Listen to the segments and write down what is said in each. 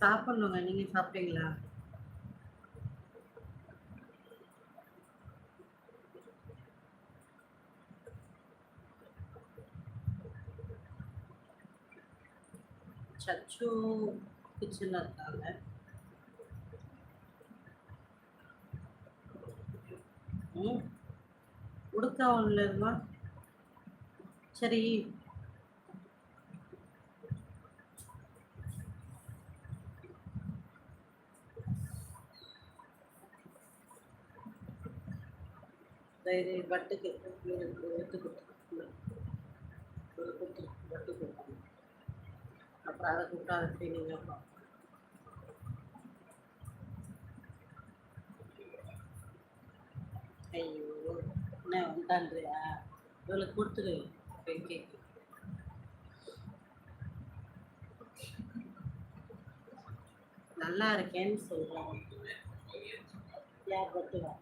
சாப்பிடணுங்க. நீங்க சாப்பிட்டீங்களா? சச்சு கிச்சன்ல இருக்காங்க. ம். உடுக்கா ஒன்றுல இருமா சரி சரி வட்டுக்கு எடுத்து கொடுத்து ஒரு கொடுத்து வட்டு கொடுத்து அப்புறம் அதை கூப்பிட்டு அதை செய்வீங்க அப்புறம் ஐயோ என்ன வந்தான்றியா இவளுக்கு கொடுத்துரு போய் கேக்கு நல்லா இருக்கேன்னு சொல்கிறேன் யார் பட்டுவா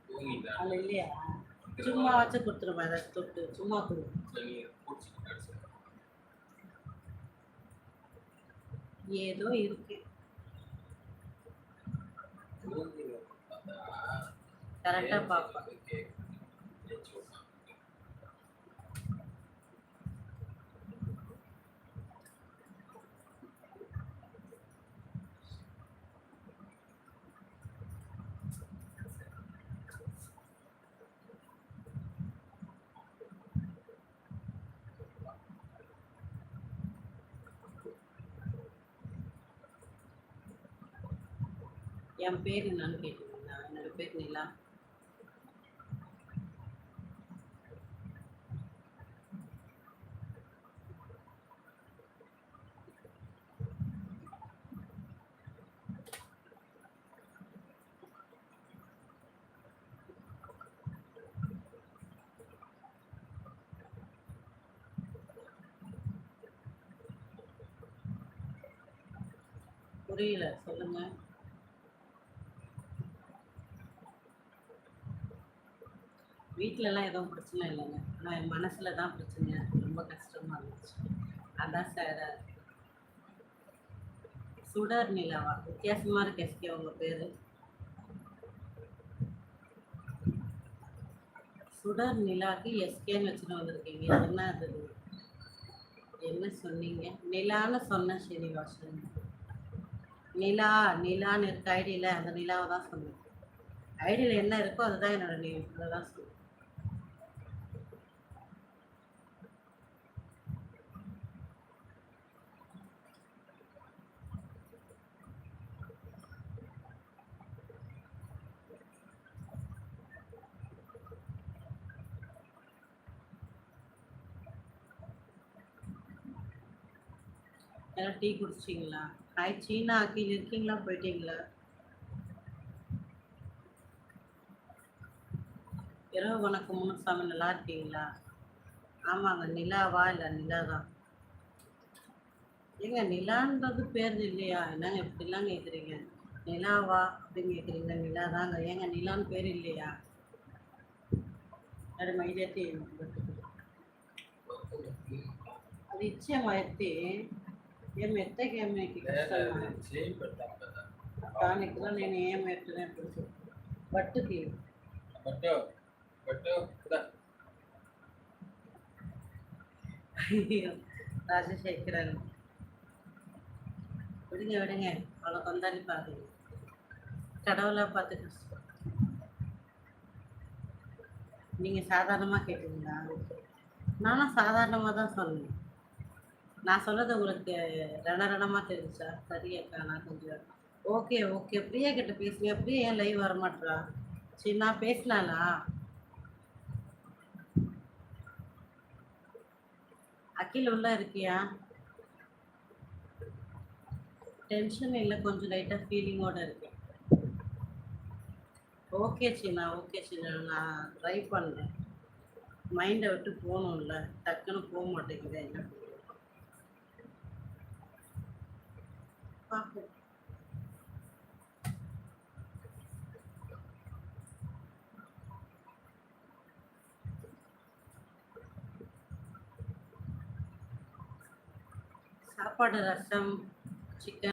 அது இல்லையா? சும்மா வச்சு கொடுத்துருமா அதை தொட்டு? சும்மா கொடு ஏதோ இருக்கு. கரெக்டா பார்ப்பேன் என் பேர் என்னன்னு கேட்டீங்களா? என்னோட பேர் நிலா. புரியல. சொல்லுங்க. வீட்டிலலாம் எதுவும் பிரச்சனை இல்லைங்க. ஆனால் என் மனசில் தான் பிரச்சனை ரொம்ப கஷ்டமாக இருந்துச்சு. அதான் சேடாக இருக்கு. சுடர் நிலாவா. வித்தியாசமாக இருக்கு எஸ்கே உங்கள் பேர்? சுடர் நிலாக்கு எஸ்கேன்னு வச்சுட்டு வந்திருக்கீங்க. என்ன அது? என்ன சொன்னீங்க? நிலான்னு சொன்ன ஸ்ரீனிவாசன். நிலா நிலான்னு இருக்க ஐடியில் அந்த நிலாவை தான் சொன்னேன். ஐடியில் என்ன இருக்கோ அதுதான் என்னோட நேம் அதை தான் சொன்னேன். எல்லாம் டீ குடிச்சிங்களா ஹாய் சீனா கீழே இருக்கீங்களா? போயிட்டீங்களா? இரவு வணக்கம் முனுசாமி நல்லா இருக்கீங்களா? ஆமாங்க நிலாவா? இல்லை நிலா தான் ஏங்க நிலான்றது பேர் இல்லையா? என்னங்க இப்படிலாம் கேட்குறீங்க நிலாவா அப்படின்னு கேட்குறீங்க நிலா தாங்க ஏங்க நிலான்னு பேர் இல்லையா? அது மயிலத்தி அது இச்சை மயத்தி ఏం ఎత్తకి ఏం దానికి కూడా నేను ఏం ఎత్తలేదు బట్టుకి ராஜசேகரன் விடுங்க விடுங்க அவ்வளோ கொந்தாடி பாருங்க கடவுளை பார்த்து கஷ்டம் நீங்கள் சாதாரணமாக கேட்டீங்களா நானும் சாதாரணமாக தான் சொன்னேன் நான் சொன்னது உங்களுக்கு ரணரணமாக தெரிஞ்சா சரி அக்கா நான் கொஞ்சம் ஓகே ஓகே. பிரியா கிட்ட பேசுங்க பிரியா ஏன் லைவ் வர மாட்டா சரி நான் பேசலாம்லா அகில் உள்ள இருக்கியா? டென்ஷன் இல்லை கொஞ்சம் லைட்டாக ஃபீலிங்கோட இருக்கேன் ஓகே சீனா. ஓகே சீனா. நான் ட்ரை பண்ணுறேன் மைண்டை விட்டு போகணும்ல. டக்குன்னு போக மாட்டேங்குது என்ன? பார்ப்போம் சாப்பாடு ரசம் சிக்கன்